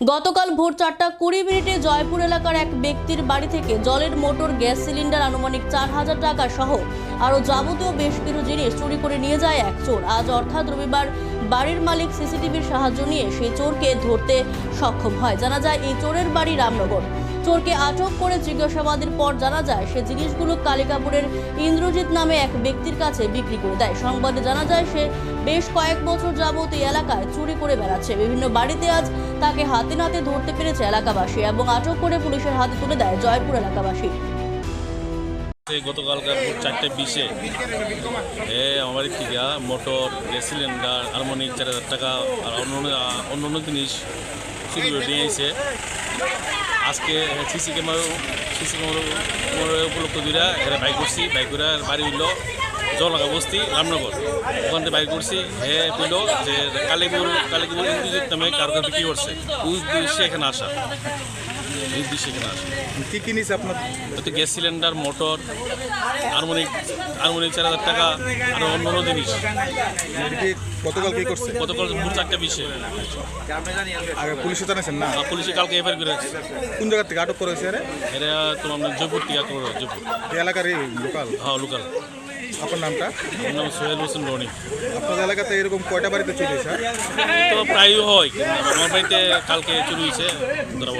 গতকাল ভোর চারটা কুড়ি মিনিটে জয়পুর এলাকার এক ব্যক্তির বাড়ি থেকে জলের মোটর, গ্যাস সিলিন্ডার, আনুমানিক চার হাজার টাকা সহ আরও যাবতীয় বেশ কিছু জিনিস চুরি করে নিয়ে যায় এক চোর। আজ অর্থাৎ রবিবার বাড়ির মালিক সিসিটিভির সাহায্য নিয়ে সেই চোরকে ধরতে সক্ষম হয়। জানা যায়, এই চোরের বাড়ি রামনগর। চোরকে আটক করে জিজ্ঞাসাবাদের পর জানা যায়, সে জিনিসগুলো কালিকাপুরের ইন্দ্রজিৎ নামে এক ব্যক্তির কাছে বিক্রি করে দেয়। সংবাদে জানা যায়, সে বেশ কয়েক বছর যাবত এই এলাকায় চুরি করে বেড়াচ্ছে। বিভিন্ন বাড়িতে আজ তাকে হাতে নাতে ধরতে পেরেছে এলাকাবাসী এবং আটক করে পুলিশের হাতে তুলে দেয় জয়পুর এলাকাবাসী। গতকালকার চারটে বিশে এ, আমার থেকে মোটর, গ্যাস সিলিন্ডার হারমোনিক চার হাজার টাকা আর অন্য অন্য জিনিস নিয়ে এসে আজকে সিসি ক্যামেরা সিসি ক্যামেরা উপলক্ষ দুইটা এরা বাইক করছি বাইক করে বাড়ি উঠল জলগা বস্তি, রামনগর। ওখান থেকে বাইক করছি হে কইল যে কালীপুর কালীপুর ইন্দ্রজিৎ নামে কারও বিক্রি করছে, উদ্দেশ্যে এখানে আসা। এই এখানে আসা। কি কি আপনার? হয়তো gas cylinder motor harmonic harmonic চার হাজার টাকা আর অন্য অন্য জিনিস গতকাল কি করছে? গতকাল ভোর চারটা বিশে। আগে পুলিশে জানাইছেন না? আর পুলিশে কালকে এফআইআর করে কোন জায়গা থেকে আটক করেছে রে এরা? তোমার জয়পুর টিকা করে জয়পুর। এই এলাকার লোকাল? হ্যাঁ লোকাল। আপনার নামটা? নাম সোহেল হোসেন রনি আপনার এলাকাতে এরকম কয়টা বাড়িতে চুরি হয়েছে? তো প্রায়ই হয় আমার বাড়িতে কালকে চুরি হয়েছে ধরা